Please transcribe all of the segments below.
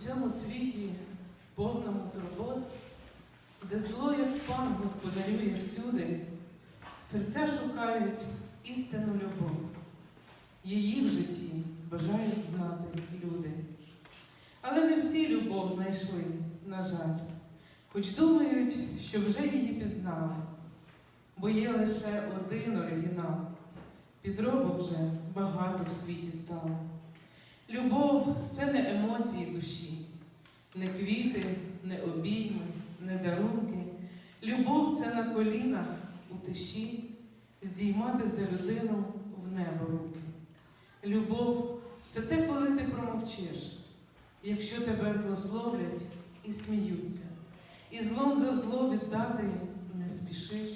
цьому світі, повному турбот, де зло, як пан господарює всюди, серця шукають істинну любов. Її в житті бажають знати люди. Але не всі любов знайшли, на жаль, хоч думають, що вже її пізнали, бо є лише один оригінал. Підробок же багато в світі стало. Любов це не емоції душі, не квіти, не обійми, не дарунки. Любов це на колінах у тиші здіймати за людину в небо руки. Любов це те, коли ти промовчиш, якщо тебе злословлять і сміються, і злом за зло віддати не спішиш,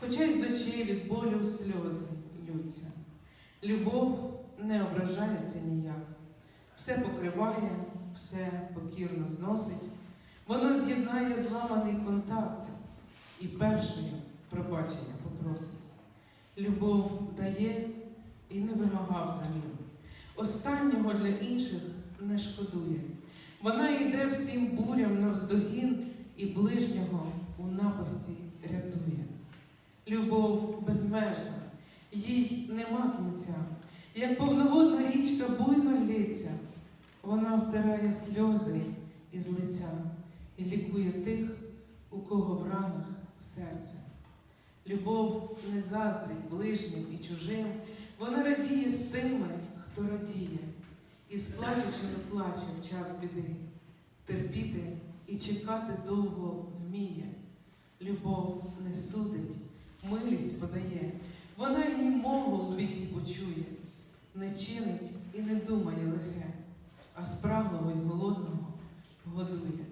хоча й з очей від болю сльози лються. Любов не ображається ніяк, все покриває, все покірно зносить. Вона з'єднає зламаний контакт і першою пробачення попросить. Любов дає і не вимагав замін. Останнього для інших не шкодує. Вона йде всім бурям навздогін і ближнього у напасті рятує. Любов безмежна, їй нема кінця, як повноводна річка буйно лється, вона втирає сльози із лиця і лікує тих, у кого в ранах серце. Любов не заздрить ближнім і чужим, вона радіє з тими, хто радіє, і сплачучи не плаче в час біди, терпіти і чекати довго вміє. Любов не судить, милість подає, вона й німого у біді почує, чинить і не думає лихе, а спраглого й голодного годує.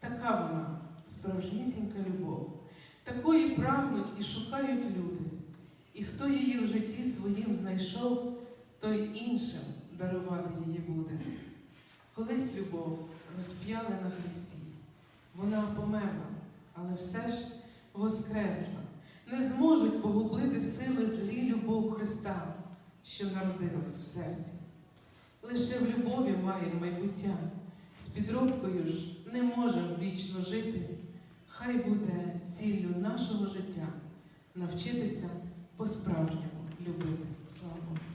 Така вона справжнісінька любов. Такої прагнуть і шукають люди. І хто її в житті своїм знайшов, той іншим дарувати її буде. Колись любов розп'яли на Христі. Вона померла, але все ж воскресла. Не зможуть погубити сили злі любов Христа, що народилась в серці. Лише в любові маємо майбуття, з підробкою ж не можемо вічно жити. Хай буде ціллю нашого життя навчитися по-справжньому любити. Слава Богу.